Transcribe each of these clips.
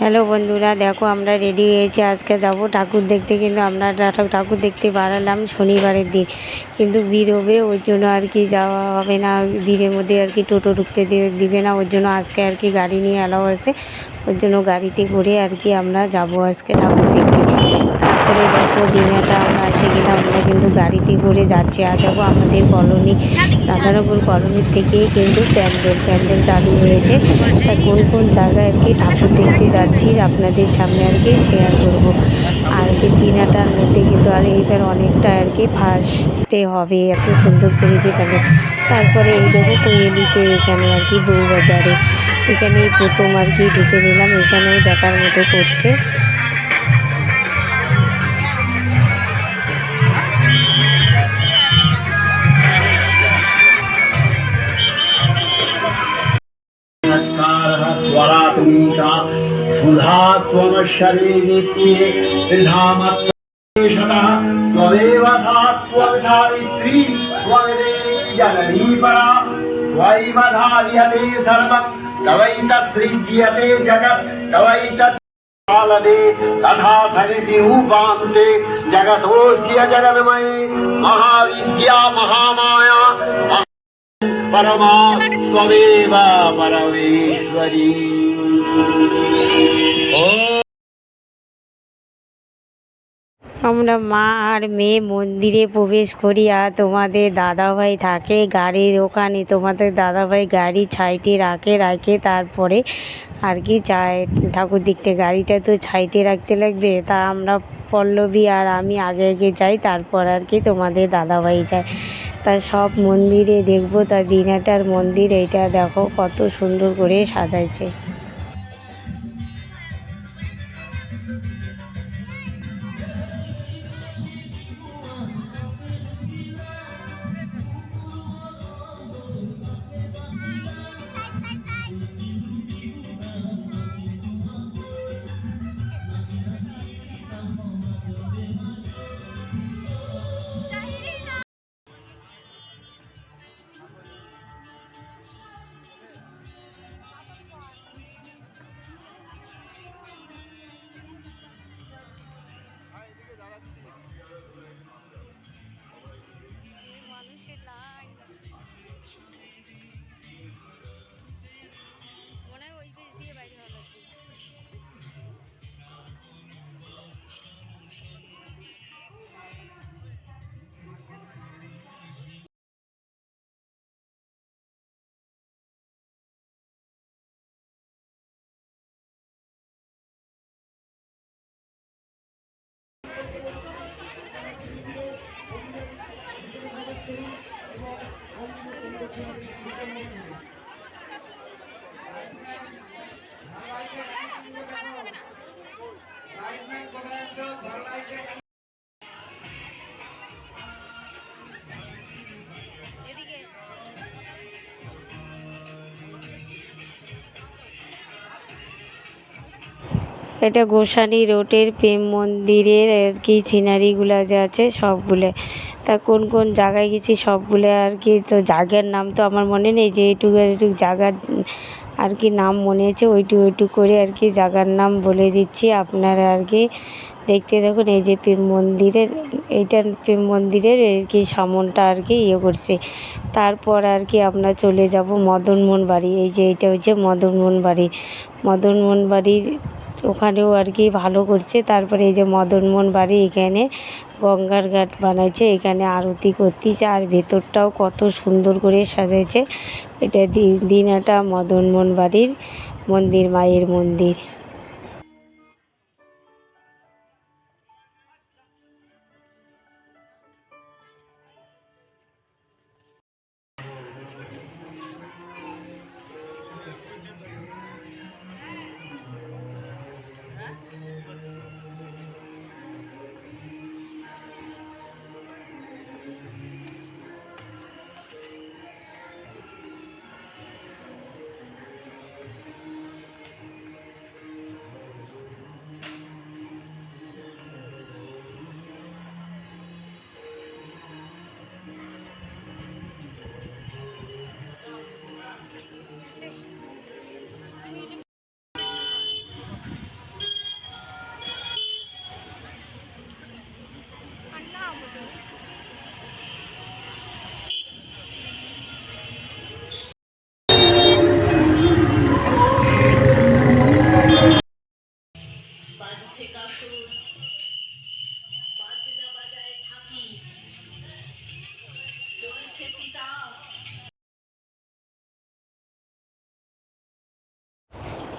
Hello বন্ধুরা, দেখো আমরা রেডি হয়েছি। আজকে যাব ঠাকুর দেখতে, কিন্তু আমরা ঠাকুর দেখতে বাড়ালাম শনিবারের দিন। কিন্তু ভিড় হবে ওই জন্য আর কি যাওয়া হবে না। ভিড়ের মধ্যে আর কি টোটো ঢুকতে দিবে না। ওর জন্য আজকে আর কি গাড়ি নিয়ে অ্যালাউ আছে। ওর জন্য গাড়িতে করে আর কি আমরা যাব আজকে ঠাকুর দেখতে। তারপরে দেখো দিনাটা আমরা এসে গেলাম আমরা কিন্তু গাড়িতে করে যাচ্ছি। আর দেখো আমাদের কলোনি রাধানগর কলোনির থেকেই কিন্তু প্যান্ডেল প্যান্ডেল চালু হয়েছে। তা কোন কোন জায়গায় আর কি ঠাকুর দেখতে যাচ্ছি আপনাদের সামনে আর কি শেয়ার করব। আর কি দিনাটার মধ্যে কিন্তু আর এইবার অনেকটা আর কি ফার্স্টে হবে, এত সুন্দর করে যে প্যান্ডেল তারপরে এই দেখো কোয়েলিতে এখানে আর কি বউবাজারে। এখানে প্রথম আর কি ঢুকে নিলাম এখানেও দেখার মতো করছে। सुधा त्वमशरीरित्ये त्रिधामत्वेषतः त्वमेव सा त्वविधारित्री त्वमेदेवी जननी परा त्वयैव धार्यते सर्वम् तवैतत्सृज्यते जगत् तवैतत् कालदे तथा सरिति रूपान्ते जगतोऽस्य जगन्मये महाविद्या महामाया परमा त्वमेव परमेश्वरी ॐ আমরা মা আর মেয়ে মন্দিরে প্রবেশ করি আর তোমাদের দাদাভাই থাকে গাড়ির ওখানে। তোমাদের দাদাভাই গাড়ি ছাইটে রাখে রাখে তারপরে আর কি যায় ঠাকুর দেখতে। গাড়িটা তো ছাইটে রাখতে লাগবে। তা আমরা পল্লবী আর আমি আগে আগে যাই, তারপর আর কি তোমাদের দাদাভাই যায়। তা সব মন্দিরে দেখব, তা দিনাটার মন্দির, এইটা দেখো কত সুন্দর করে সাজাইছে। thank you এটা গোসানি রোডের প্রেম মন্দিরের আর কি সিনারিগুলো যে আছে সবগুলো। তা কোন কোন জায়গায় গেছি সবগুলো আর কি, তো জায়গার নাম তো আমার মনে নেই, যে এইটুকু এইটুকু জায়গার আর কি নাম মনে আছে ওইটুকু ওইটুকু করে আর কি জায়গার নাম বলে দিচ্ছি আপনারা আর কি। দেখতে দেখুন, এই যে প্রেম মন্দিরের, এইটা প্রেম মন্দিরের আর কি সামনটা আর কি ইয়ে করছে। তারপর আর কি আমরা চলে যাব মদনমোহন বাড়ি, এই যে এটা হচ্ছে মদনমোহন বাড়ি। মদনমোহন বাড়ির ওখানেও আর কি ভালো করছে। তারপরে এই যে মদনমোহন বাড়ি এখানে গঙ্গার ঘাট বানাইছে, এখানে আরতি করতেছে আর ভেতরটাও কত সুন্দর করে সাজাইছে। এটা দিনাটা মদনমোহন বাড়ির মন্দির, মায়ের মন্দির।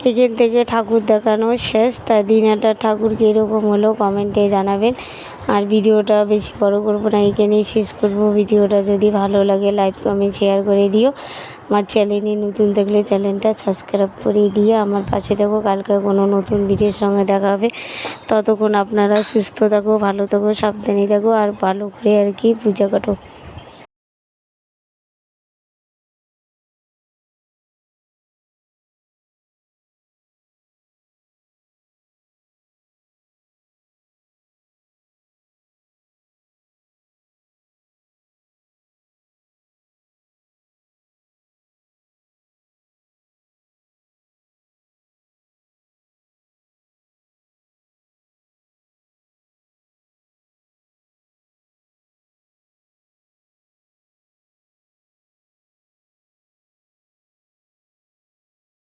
এখান থেকে ঠাকুর দেখানো শেষ। তাই দিনহাটার ঠাকুর কীরকম হলো কমেন্টে জানাবেন। আর ভিডিওটা বেশি বড় করব না, এখানেই শেষ করব। ভিডিওটা যদি ভালো লাগে, লাইক, কমেন্ট শেয়ার করে দিও। আমার চ্যানেলে নতুন থাকলে চ্যানেলটা সাবস্ক্রাইব করে দিয়ে আমার পাশে থাকো। কালকে কোনো নতুন ভিডিওর সঙ্গে দেখা হবে। ততক্ষণ আপনারা সুস্থ থাকো, ভালো থাকো, সাবধানে থাকো, আর ভালো করে আর কি পূজা কাটো